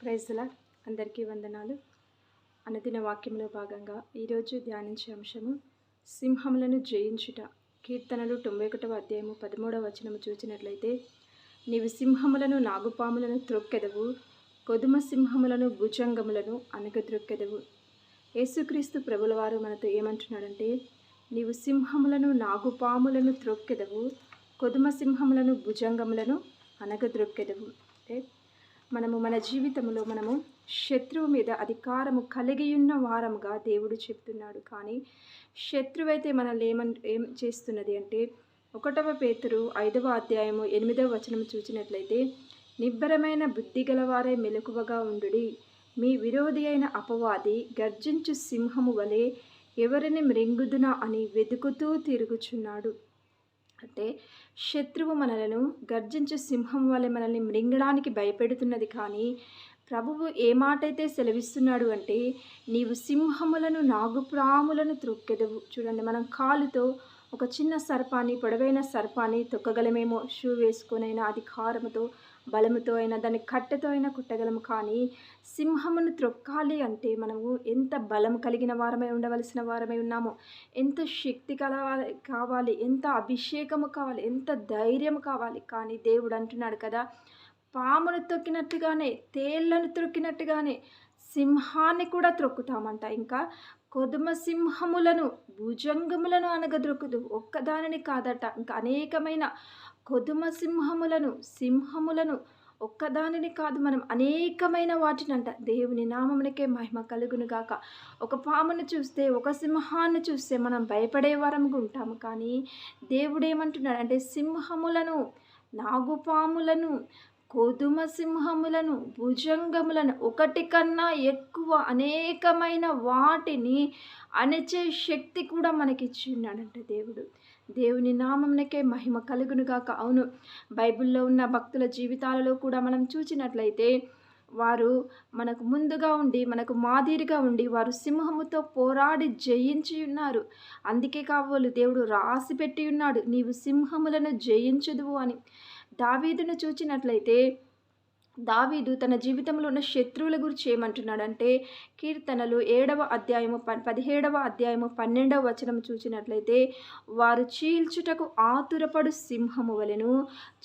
ప్రైజ్ల అందరికీ వందనాలు. అనదిన వాక్యంలో భాగంగా ఈరోజు ధ్యానించే అంశము సింహములను జయించుట. కీర్తనలు తొంభై ఒకటవ అధ్యాయము పదమూడవ వచనము చూసినట్లయితే నీవు సింహములను నాగుపాములను త్రొక్కెదవు కొదుమ సింహములను భుజంగములను అనగద్రొక్కెదవు యేసుక్రీస్తు ప్రభుల వారు మనతో ఏమంటున్నాడంటే నీవు సింహములను నాగుపాములను త్రొక్కెదవు కొదుమ సింహములను భుజంగములను అనగద్రొక్కెదవు అంటే మనము మన జీవితంలో మనము శత్రువు మీద అధికారము కలిగి ఉన్న వారముగా దేవుడు చెప్తున్నాడు. కానీ శత్రువు అయితే మనల్ని ఏమన్ ఏం చేస్తున్నది అంటే ఒకటవ పేతురు ఐదవ అధ్యాయము ఎనిమిదవ వచనం చూసినట్లయితే నిబ్బరమైన బుద్ధి గలవారే మెలకువగా ఉండుడి. మీ విరోధి అయిన అపవాది గర్జించు సింహము వలె ఎవరిని మృంగుదునా అని వెతుకుతూ తిరుగుచున్నాడు. అంటే శత్రువు మనలను గర్జించే సింహం వల్ల మనల్ని మృంగడానికి భయపెడుతున్నది కానీ ప్రభువు ఏ మాటైతే సెలవిస్తున్నాడు అంటే నీవు సింహములను నాగుప్రాములను త్రొక్కెదవు. చూడండి మనం కాలుతో ఒక చిన్న సర్పాన్ని పొడవైన సర్పాన్ని తొక్కగలమేమో? షూ వేసుకొనైనా అధికారముతో బలముతో అయినా దాన్ని కట్టెతో అయినా కుట్టగలము. కానీ సింహమును త్రొక్కాలి అంటే మనము ఎంత బలం కలిగిన వారమై ఉండవలసిన వారమై ఉన్నామో ఎంత శక్తి కలవాలి కావాలి ఎంత అభిషేకము కావాలి ఎంత ధైర్యం కావాలి. కానీ దేవుడు అంటున్నాడు కదా పామును తొక్కినట్టుగానే తేళ్ళను త్రొక్కినట్టుగానే సింహాన్ని కూడా త్రొక్కుతామంట. ఇంకా కొదుమ సింహములను భుజంగములను అనగద్రొక్కుదు ఒక్కదానిని కాదట. ఇంకా అనేకమైన కొదుమ సింహములను సింహములను ఒక్కదానిని కాదు మనం అనేకమైన వాటిని అంట దేవుని నామమునికే మహిమ కలుగును గాక. ఒక పామును చూస్తే ఒక సింహాన్ని చూస్తే మనం భయపడే వారంగా ఉంటాము. కానీ దేవుడు ఏమంటున్నాడు అంటే సింహములను నాగుపాములను కొదుమ సింహములను భుజంగములను ఒకటి కన్నా ఎక్కువ అనేకమైన వాటిని అణచే శక్తి కూడా మనకిచ్చి ఉన్నాడంట దేవుడు. దేవుని నామంనకే మహిమ కలుగునుగాక అవును బైబిల్లో ఉన్న భక్తుల జీవితాలలో కూడా మనం చూచినట్లయితే వారు మనకు ముందుగా ఉండి మనకు మాదిరిగా ఉండి వారు సింహముతో పోరాడి జయించి ఉన్నారు. అందుకే కావాలి దేవుడు రాసి పెట్టి ఉన్నాడు నీవు సింహములను జయించదువు అని. దావీదును చూచినట్లయితే దావీదు తన జీవితంలో ఉన్న శత్రువుల గురించి ఏమంటున్నాడంటే కీర్తనలు ఏడవ అధ్యాయము ప పదిహేడవ అధ్యాయము పన్నెండవ వచనం చూసినట్లయితే వారు చీల్చుటకు ఆతురపడు సింహము వలెను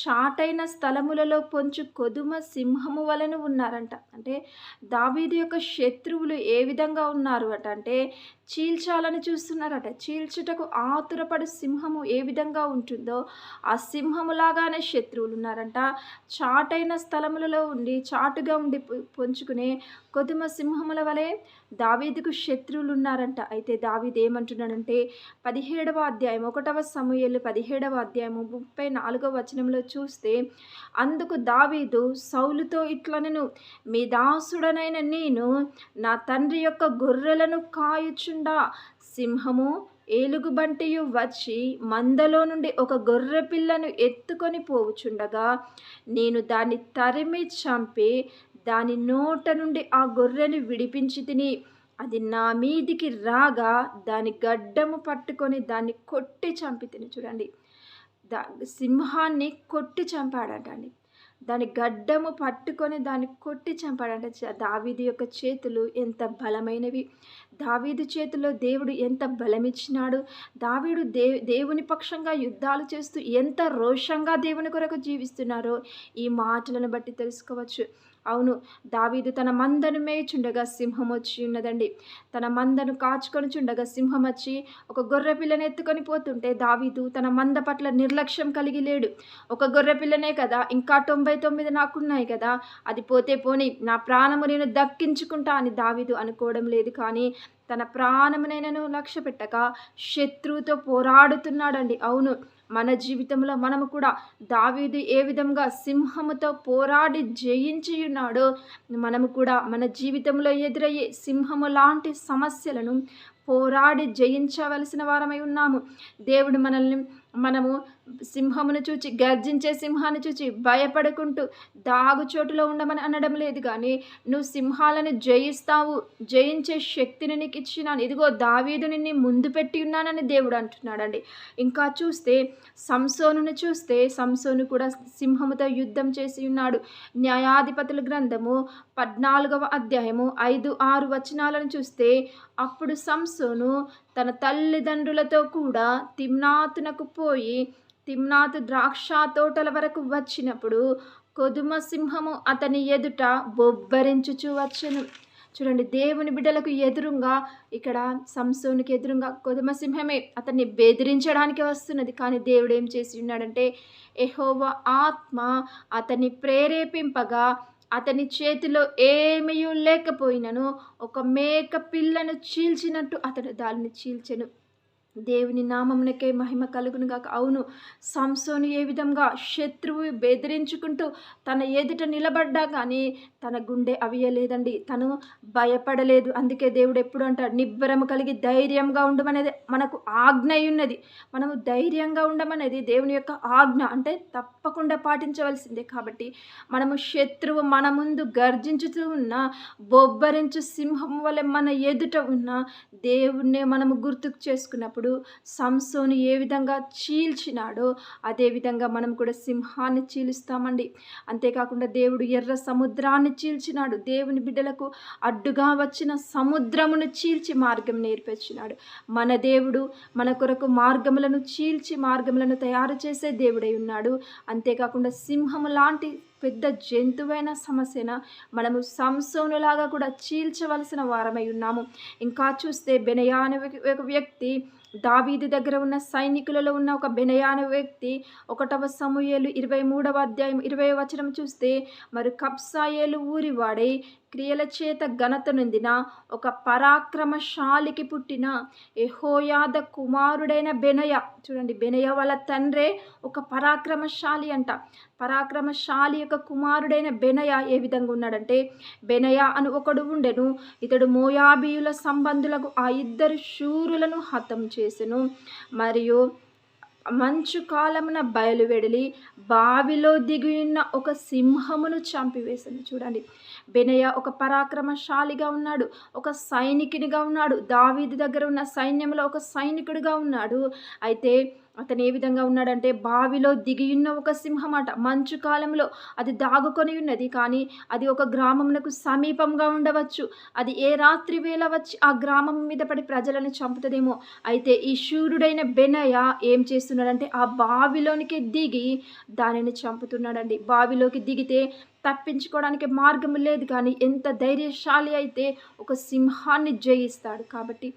చాటైన స్థలములలో కొంచెం కొదుమ సింహము వలెను ఉన్నారంట. అంటే దావీదు యొక్క శత్రువులు ఏ విధంగా ఉన్నారు అట అంటే చీల్చాలని చూస్తున్నారట. చీల్చుటకు ఆతురపడు సింహము ఏ విధంగా ఉంటుందో ఆ సింహములాగానే శత్రువులు ఉన్నారంట. చాటైన స్థలములలో ఉండి చాటుగా ఉండి పొంచుకునే కొద్దిమ సింహముల వలె దావీదుకు శత్రువులు ఉన్నారంట అయితే దావీదు ఏమంటున్నాడంటే పదిహేడవ అధ్యాయం ఒకటవ సమూహలు పదిహేడవ అధ్యాయము ముప్పై నాలుగవ వచనంలో చూస్తే అందుకు దావీదు సౌలుతో ఇట్లనను మీ దాసుడనైన నేను నా తండ్రి యొక్క గొర్రెలను కాయుచుండా. సింహము ఏలుగుబంటియు వచ్చి మందలో నుండి ఒక గొర్రె పిల్లను ఎత్తుకొని పోవుచుండగా నేను దాన్ని తరిమి చంపి దాని నోట నుండి ఆ గొర్రెను విడిపించి తిని అది నా మీదికి రాగా దాని గడ్డము పట్టుకొని దాన్ని కొట్టి చంపి తిని చూడండి. దా సింహాన్ని కొట్టి చంపాడటండి. దాని గడ్డము పట్టుకొని దాన్ని కొట్టి చంపాడంటే దావీది యొక్క చేతులు ఎంత బలమైనవి. దావీది చేతిలో దేవుడు ఎంత బలమిచ్చినాడు. దావీడు దే దేవుని పక్షంగా యుద్ధాలు చేస్తూ ఎంత రోషంగా దేవుని కొరకు జీవిస్తున్నారో ఈ మాటలను బట్టి తెలుసుకోవచ్చు. అవును దావీదు తన మందను మేచుండగా సింహం వచ్చి ఉన్నదండి. తన మందను కాచుకొని చుండగా సింహం వచ్చి ఒక గొర్రె పిల్లని ఎత్తుకొని పోతుంటే దావీదు తన మంద పట్ల నిర్లక్ష్యం కలిగి లేడు. ఒక గొర్రె పిల్లనే కదా ఇంకా తొంభై తొమ్మిది నాకున్నాయి కదా అది పోతే పోని నా ప్రాణము నేను దక్కించుకుంటా అని దావీదు అనుకోవడం లేదు కానీ తన ప్రాణమునైనను లక్ష్య పెట్టక శత్రువుతో పోరాడుతున్నాడండి. అవును మన జీవితంలో మనము కూడా దావీదు ఏ విధంగా సింహముతో పోరాడి జయించి ఉన్నాడో మనము కూడా మన జీవితంలో ఎదురయ్యే సింహము లాంటి సమస్యలను పోరాడి జయించవలసిన వారమై ఉన్నాము. దేవుడు మనల్ని మనము సింహమును చూచి గర్జించే సింహాన్ని చూచి భయపడుకుంటూ దాగుచోటులో ఉండమని అనడం లేదు కానీ నువ్వు సింహాలను జయిస్తావు జయించే శక్తిని నీకు ఇచ్చినాను. ఇదిగో దావీదు నిన్ను ముందు పెట్టి ఉన్నానని దేవుడు అంటున్నాడండి. ఇంకా చూస్తే సంసోనును చూస్తే సంసోను కూడా సింహముతో యుద్ధం చేసి ఉన్నాడు. న్యాయాధిపతుల గ్రంథము పద్నాలుగవ అధ్యాయము ఐదు ఆరు వచనాలను చూస్తే అప్పుడు సంసోను తన తల్లిదండ్రులతో కూడా తిమ్నాతునకు పోయి తిమ్నాతు ద్రాక్ష తోటల వరకు వచ్చినప్పుడు కొదుమ సింహము అతని ఎదుట బొబ్బరించుచు వచ్చను. చూడండి దేవుని బిడ్డలకు ఎదురుగా ఇక్కడ సంసోనికి ఎదురుగా కొదుమ సింహమే అతన్ని బెదిరించడానికి వస్తున్నది. కానీ దేవుడు ఏం చేసి ఉన్నాడంటే ఎహోవ ఆత్మ అతన్ని ప్రేరేపింపగా అతని చేతిలో ఏమీ లేకపోయినను ఒక మేక పిల్లను చీల్చినట్టు అతడు దానిని చీల్చెను. దేవుని నామమునకే మహిమ కలుగును గాక. అవును సంసోను ఏ విధంగా శత్రువు బెదిరించుకుంటూ తన ఎదుట నిలబడ్డా కానీ తన గుండె అవియలేదండి. తను భయపడలేదు. అందుకే దేవుడు ఎప్పుడు అంటాడు నిబ్బరము కలిగి ధైర్యంగా ఉండమనేది మనకు ఆజ్ఞ ఉన్నది మనము ధైర్యంగా ఉండమనేది దేవుని యొక్క ఆజ్ఞ. అంటే తప్పకుండా పాటించవలసిందే. కాబట్టి మనము శత్రువు మన ముందు గర్జించుతూ ఉన్న బొబ్బరించు సింహం వలె మన ఎదుట ఉన్న దేవుణ్ణే మనము గుర్తుకు చేసుకున్నప్పుడు సంసోను ఏ విధంగా చీల్చినాడో అదేవిధంగా మనం కూడా సింహాన్ని చీలుస్తామండి. అంతేకాకుండా దేవుడు ఎర్ర సముద్రాన్ని చీల్చినాడు. దేవుని బిడ్డలకు అడ్డుగా వచ్చిన సముద్రమును చీల్చి మార్గం నేర్పించినాడు. మన దేవుడు మన కొరకు మార్గములను చీల్చి మార్గములను తయారు చేసే దేవుడై ఉన్నాడు. అంతేకాకుండా సింహము లాంటి పెద్ద జంతువైన సమస్యన మనము సంసోనులాగా కూడా చీల్చవలసిన వారమై ఉన్నాము. ఇంకా చూస్తే బెనయా అనే ఒక వ్యక్తి దావీది దగ్గర ఉన్న సైనికులలో ఉన్న ఒక బెనయా అనే వ్యక్తి ఒకటవ సమూహలు ఇరవై మూడవ అధ్యాయం ఇరవై వచనం చూస్తే మరి కబ్సాయేలు ఊరి వాడై క్రియల చేత ఘనత నొందిన ఒక పరాక్రమశాలికి పుట్టిన ఎహోయాద కుమారుడైన బెనయ. చూడండి బెనయ వాళ్ళ తండ్రే ఒక పరాక్రమశాలి అంట. పరాక్రమశాలి యొక్క కుమారుడైన బెనయ ఏ విధంగా ఉన్నాడంటే బెనయ అని ఒకడు ఉండెను. ఇతడు మోయాబీయుల సంబంధులకు ఆ ఇద్దరు శూరులను హతం చేసెను. మరియు మంచు కాలమున బయలువెడలి బావిలో దిగియున్న ఒక సింహమును చంపివేసింది చూడండి. బెనయ ఒక పరాక్రమశాలిగా ఉన్నాడు ఒక సైనికునిగా ఉన్నాడు. దావీది దగ్గర ఉన్న సైన్యంలో ఒక సైనికుడిగా ఉన్నాడు. అయితే అతను ఏ విధంగా ఉన్నాడంటే బావిలో దిగియున్న ఒక సింహం అట మంచు కాలంలో అది దాగుకొని ఉన్నది. కానీ అది ఒక గ్రామమునకు సమీపంగా ఉండవచ్చు. అది ఏ రాత్రి వేళ వచ్చి ఆ గ్రామం మీద పడి ప్రజలను చంపుతుందేమో. అయితే ఈ శూరుడైన బెనయ ఏం చేస్తున్నాడంటే ఆ బావిలోనికి దిగి దానిని చంపుతున్నాడండి. బావిలోకి దిగితే తప్పించుకోవడానికి మార్గం లేదు. కానీ ఎంత ధైర్యశాలి అయితే ఒక సింహాన్ని జయిస్తాడు. కాబట్టి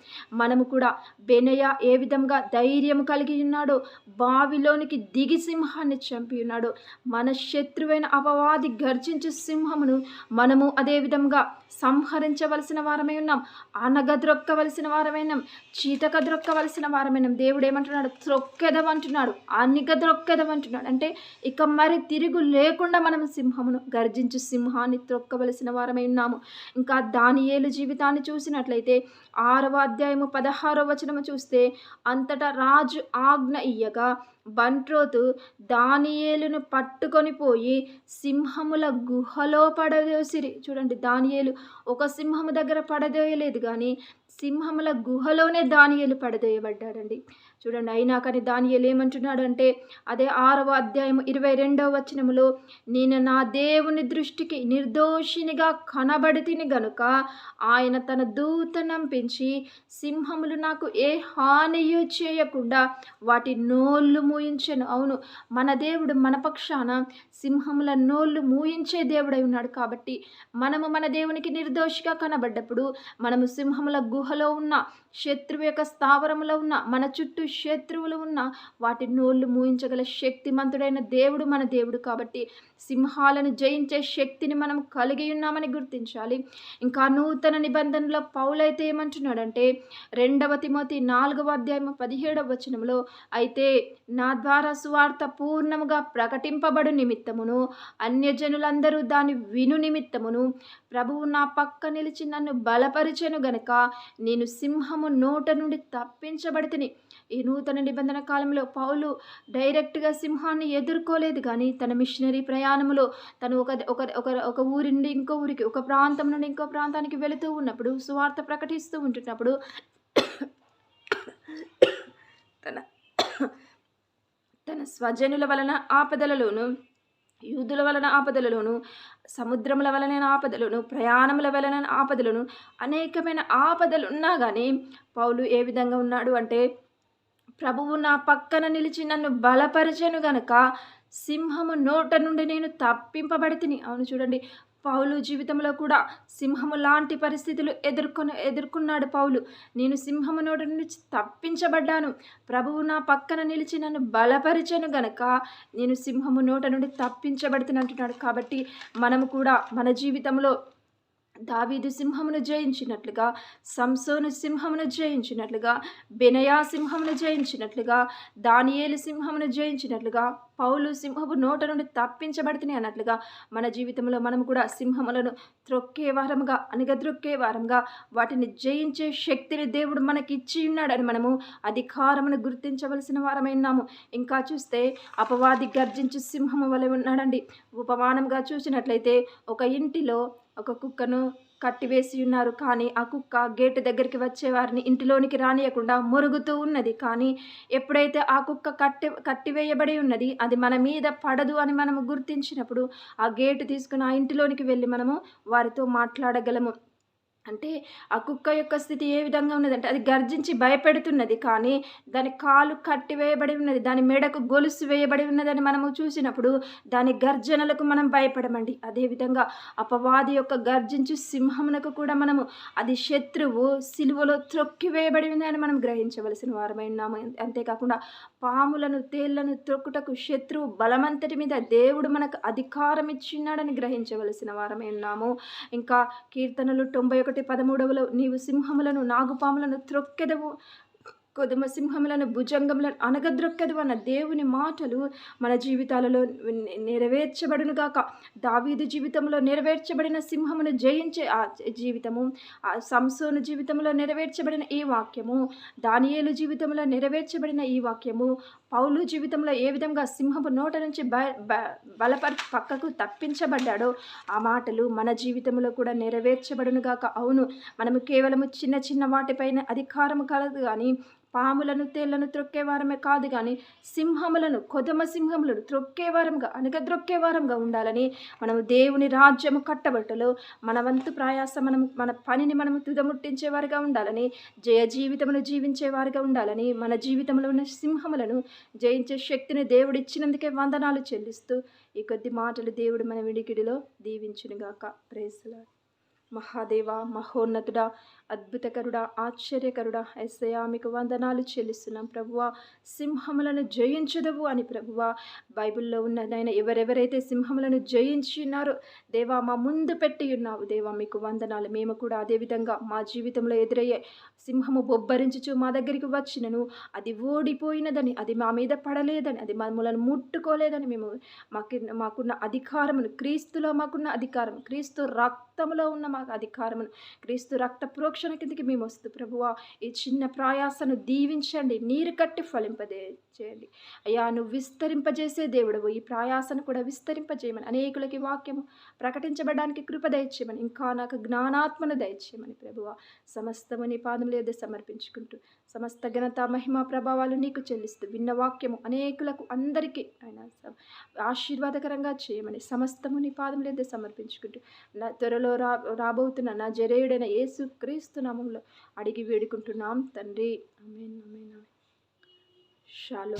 మనము కూడా బెనయ ఏ విధంగా ధైర్యం కలిగి ఉన్నాడో బావిలోనికి దిగి సింహాన్ని చంపి ఉన్నాడు. మన శత్రువైన అపవాది గర్జించే సింహమును మనము అదే విధంగా సంహరించవలసిన వారమై ఉన్నాం. అనగద్రొక్కవలసిన వారమైనాం చీతకద్రొక్కవలసిన వారమైనాం దేవుడు ఏమంటున్నాడు త్రొక్కెదమంటున్నాడు. అనిగద్రొక్కెదమంటున్నాడు అంటే ఇక మరి తిరుగు లేకుండా మనం సింహమును గర్జించు సింహాన్ని త్రొక్కవలసిన వారమై ఉన్నాము. ఇంకా దానియేలు జీవితాన్ని చూసినట్లయితే ఆరవ అధ్యాయము పదహారవ వచనము చూస్తే అంతటా రాజు ఆజ్ఞ ఇయ్యగా. బంట్రోతు దానియేలును పట్టుకొని పోయి సింహముల గుహలో పడదోసిరి. చూడండి దానియేలు ఒక సింహము దగ్గర పడదోయలేదు కానీ సింహముల గుహలోనే దానియేలు పడదోయబడ్డాడండి. చూడండి అయినా కానీ దానియేలు ఏమంటున్నాడంటే అదే ఆరవ అధ్యాయం ఇరవై రెండవ వచనములో నేను నా దేవుని దృష్టికి నిర్దోషినిగా కనబడితిని గనుక ఆయన తన దూత నంపించి సింహములు నాకు ఏ హానియు చేయకుండా వాటి నోళ్ళు మూయించెను. అవును మన దేవుడు మన పక్షాన సింహముల నోళ్ళు మూయించే దేవుడై ఉన్నాడు కాబట్టి మనము మన దేవునికి నిర్దోషిగా కనబడ్డప్పుడు మనము సింహముల గుహలో ఉన్న శత్రువు యొక్క స్థావరంలో ఉన్న మన చుట్టూ శత్రువులు ఉన్న వాటి నోళ్ళు మూయించగల శక్తిమంతుడైన దేవుడు మన దేవుడు కాబట్టి సింహాలను జయించే శక్తిని మనం కలిగి ఉన్నామని గుర్తించాలి. ఇంకా నూతన నిబంధనలో పౌలైతే ఏమంటున్నాడంటే రెండవ తిమోతి నాలుగవ అధ్యాయం పదిహేడవ వచనంలో అయితే నా ద్వారా సువార్త పూర్ణముగా ప్రకటింపబడు నిమిత్తమును అన్యజనులందరూ దాని విను నిమిత్తమును. ప్రభువు నా పక్క నిలిచి నన్ను బలపరిచెను గనుక నేను సింహము నోట నుండి తప్పించబడితిని ఈ నూతన నిబంధన కాలంలో పౌలు డైరెక్ట్గా సింహాన్ని ఎదుర్కోలేదు కానీ తన మిషనరీ ప్రయాణంలో తను ఒక ఒక ఒక ఒక ఊరి నుండి ఇంకో ఊరికి ఒక ప్రాంతం నుండి ఇంకో ప్రాంతానికి వెళుతూ ఉన్నప్పుడు సువార్త ప్రకటిస్తూ ఉంటున్నప్పుడు తన తన స్వజనుల వలన ఆపదలలోను యూదుల వలన ఆపదలలోను సముద్రముల వలన ఆపదలను ప్రయాణముల వలన ఆపదలను అనేకమైన ఆపదలు ఉన్నా కానీ పౌలు ఏ విధంగా ఉన్నాడు అంటే ప్రభువు నా పక్కన నిలిచి నన్ను బలపరచను గనక సింహము నోట నుండి నేను తప్పింపబడితిని. అవును చూడండి పౌలు జీవితంలో కూడా సింహము లాంటి పరిస్థితులు ఎదుర్కొని ఎదుర్కొన్నాడు పౌలు. నేను సింహము నోట నుంచి తప్పించబడ్డాను. ప్రభువు నా పక్కన నిలిచి నన్ను బలపరిచను గనక నేను సింహము నోట నుండి తప్పించబడుతున్నట్టున్నాడు కాబట్టి మనము కూడా మన జీవితంలో దావీదు సింహమును జయించినట్లుగా సంసోను సింహమును జయించినట్లుగా బెనయా సింహమును జయించినట్లుగా దానియేలు సింహమును జయించినట్లుగా పౌలు సింహపు నోట నుండి తప్పించబడుతున్నాయి అన్నట్లుగా మన జీవితంలో మనం కూడా సింహములను త్రొక్కే వారంగా అనగద్రొక్కే వారంగా వాటిని జయించే శక్తిని దేవుడు మనకి ఇచ్చి ఉన్నాడని మనము అధికారమును గుర్తించవలసిన వారమైనాము ఇంకా చూస్తే అపవాది గర్జించు సింహము వలె ఉన్నాడండి. ఉపమానంగా చూసినట్లయితే ఒక ఇంటిలో ఒక కుక్కను కట్టివేసి ఉన్నారు. కానీ ఆ కుక్క గేటు దగ్గరికి వచ్చే వారిని ఇంటిలోనికి రానియకుండా మురుగుతూ ఉన్నది. కానీ ఎప్పుడైతే ఆ కుక్క కట్టి కట్టివేయబడి ఉన్నది అది మన మీద పడదు అని మనము గుర్తించినప్పుడు ఆ గేటు తీసుకుని ఆ ఇంటిలోనికి వెళ్ళి మనము వారితో మాట్లాడగలము. అంటే ఆ కుక్క యొక్క స్థితి ఏ విధంగా ఉన్నదంటే అది గర్జించి భయపెడుతున్నది. కానీ దాని కాలు కట్టివేయబడి ఉన్నది. దాని మెడకు గొలుసు వేయబడి ఉన్నదని మనము చూసినప్పుడు దాని గర్జనలకు మనం భయపడమండి. అదేవిధంగా అపవాది యొక్క గర్జించు సింహమునకు కూడా మనము అది శత్రువు సిలువలో త్రొక్కివేయబడి ఉందని మనం గ్రహించవలసిన వారమైనాము అంతేకాకుండా పాములను తేళ్ళను త్రొక్కుటకు శత్రువు బలమంతటి మీద దేవుడు మనకు అధికారం ఇచ్చిన్నాడని గ్రహించవలసిన వారమై ఉన్నాము. ఇంకా కీర్తనలు తొంభై ఒకటి పదమూడవలో నీవు సింహములను నాగుపాములను త్రొక్కెదవు. కొదుమ సింహములను భుజంగములను అనగద్రొక్కదు అన్న దేవుని మాటలు మన జీవితాలలో నెరవేర్చబడునుగాక దావీదు జీవితంలో నెరవేర్చబడిన సింహమును జయించే ఆ జీవితము ఆ సంసోను జీవితంలో నెరవేర్చబడిన ఈ వాక్యము దానియేలు జీవితంలో నెరవేర్చబడిన ఈ వాక్యము పౌలు జీవితంలో ఏ విధంగా సింహపు నోట నుంచి బ బలపరి పక్కకు తప్పించబడ్డాడో ఆ మాటలు మన జీవితంలో కూడా నెరవేర్చబడునుగాక అవును మనము కేవలము చిన్న చిన్న వాటిపైన అధికారం కలదు కానీ పాములను తేళ్ళను త్రొక్కేవారమే కాదు కానీ సింహములను కొదమ సింహములను త్రొక్కేవారంగా అనగద్రొక్కేవారంగా ఉండాలని మనము దేవుని రాజ్యము కట్టబట్టలో మన వంతు ప్రయాస మనము మన పనిని మనము తుదముట్టించేవారుగా ఉండాలని జయ జీవితమును జీవించేవారుగా ఉండాలని మన జీవితంలో ఉన్న సింహములను జయించే శక్తిని దేవుడిచ్చినందుకే వందనాలు చెల్లిస్తూ ఈ కొద్ది మాటలు దేవుడు మన విడికిడిలో దీవించునుగాక. ప్రేసలాడు మహాదేవ మహోన్నతుడా అద్భుతకరుడా ఆశ్చర్యకరుడా ఎస్ఐయా మీకు వందనాలు చెల్లిస్తున్నాం ప్రభువ. సింహములను జయించదవు అని ప్రభువ. బైబిల్లో ఉన్నదైన ఎవరెవరైతే సింహములను జయించినారో దేవా మా ముందు పెట్టి ఉన్నావు. దేవా మీకు వందనాలు. మేము కూడా అదేవిధంగా మా జీవితంలో ఎదురయ్యే సింహము బొబ్బరించుచు మా దగ్గరికి వచ్చినను. అది ఓడిపోయినదని అది మా మీద పడలేదని అది మమ్మలను ముట్టుకోలేదని మేము మాకు మాకున్న అధికారమును క్రీస్తులో మాకున్న అధికారం క్రీస్తు రక్తంలో ఉన్న మాకు అధికారమును. క్రీస్తు రక్త ప్రోక్షణ కిందకి మేము వస్తు ప్రభువా ఈ చిన్న ప్రయాసను దీవించండి నీరు కట్టి ఫలింపదే చేయండి అయ్యా నువ్వు విస్తరింపజేసే దేవుడవు ఈ ప్రయాసను కూడా విస్తరింపజేయమని అనేకులకి వాక్యము ప్రకటించబడడానికి కృప దయచేయమని ఇంకా నాకు జ్ఞానాత్మను దయచేయమని ప్రభువ సమస్తము నీ పాదముల ఎదురు సమర్పించుకుంటూ సమస్త ఘనత మహిమ ప్రభావాలు నీకు చెల్లిస్తూ విన్న వాక్యము అనేకులకు అందరికీ ఆయన ఆశీర్వాదకరంగా చేయమని సమస్తము నీ పాదముల ఎదురు సమర్పించుకుంటూ త్వరలో త్వరలో రా రాబోతున్న నా జరేయుడైన యేసు క్రీస్తు నామంలో అడిగి వేడుకుంటున్నాం. తండ్రి అమేన్ అమేన్ షాలో.